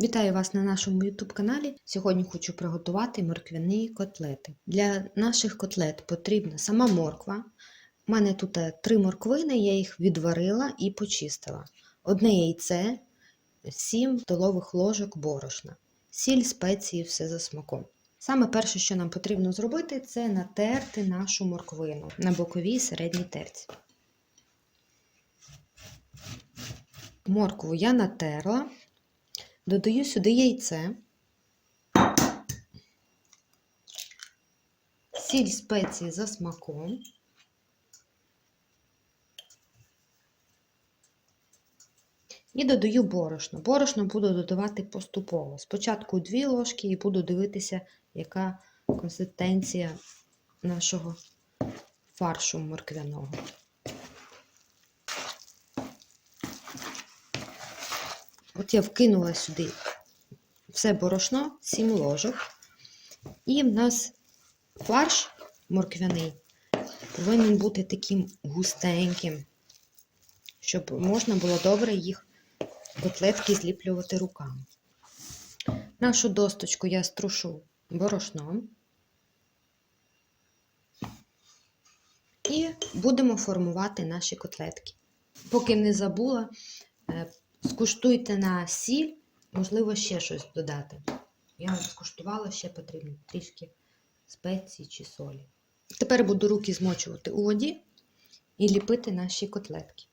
Вітаю вас на нашому YouTube каналі. Сьогодні хочу приготувати морквяні котлети. Для наших котлет потрібна сама морква. У мене тут е, три морквини, я їх відварила і почистила. Одне яйце, 7 столових ложок борошна, сіль, спеції, все за смаком. Саме перше, що нам потрібно зробити, це натерти нашу морквину на боковій середній терці. Моркву я натерла. Додаю сюди яйце, сіль спеції за смаком. І додаю борошно. Борошно буду додавати поступово. Спочатку 2 ложки і буду дивитися, яка консистенція нашого фаршу морквяного. От я вкинула сюди все борошно, 7 ложок. І в нас фарш морквяний повинен бути таким густеньким, щоб можна було добре їх котлетки зліплювати руками. Нашу досточку я струшу борошном. І будемо формувати наші котлетки. Поки не забула, скуштуйте на сіль, можливо, ще щось додати. Я скуштувала, ще потрібно трішки спеції чи солі. Тепер буду руки змочувати у воді і ліпити наші котлетки.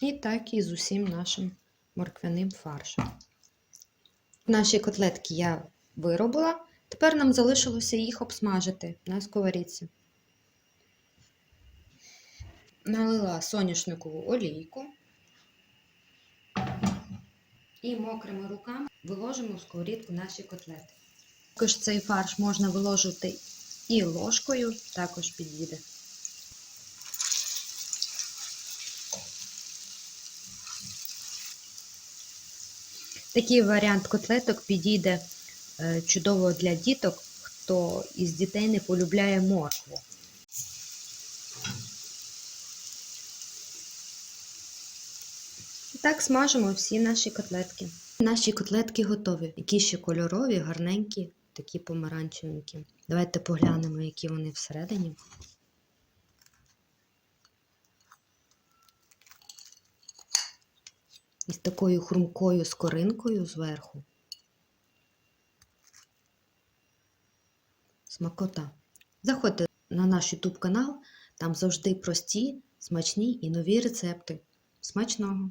І так і з усім нашим морквяним фаршем. Наші котлетки я виробила. Тепер нам залишилося їх обсмажити на сковорідці. Налила соняшникову олійку і мокрими руками виложимо в сковорідку наші котлети. Також цей фарш можна виложити і ложкою, також підійде. Такий варіант котлеток підійде е, чудово для діток, хто із дітей не полюбляє моркву. Так смажимо всі наші котлетки. Наші котлетки готові. Які ще кольорові, гарненькі, такі помаранчевенькі. Давайте поглянемо, які вони всередині. Із такою хрумкою скоринкою зверху. Смакота. Заходьте на наш YouTube канал, там завжди прості, смачні і нові рецепти. Смачного!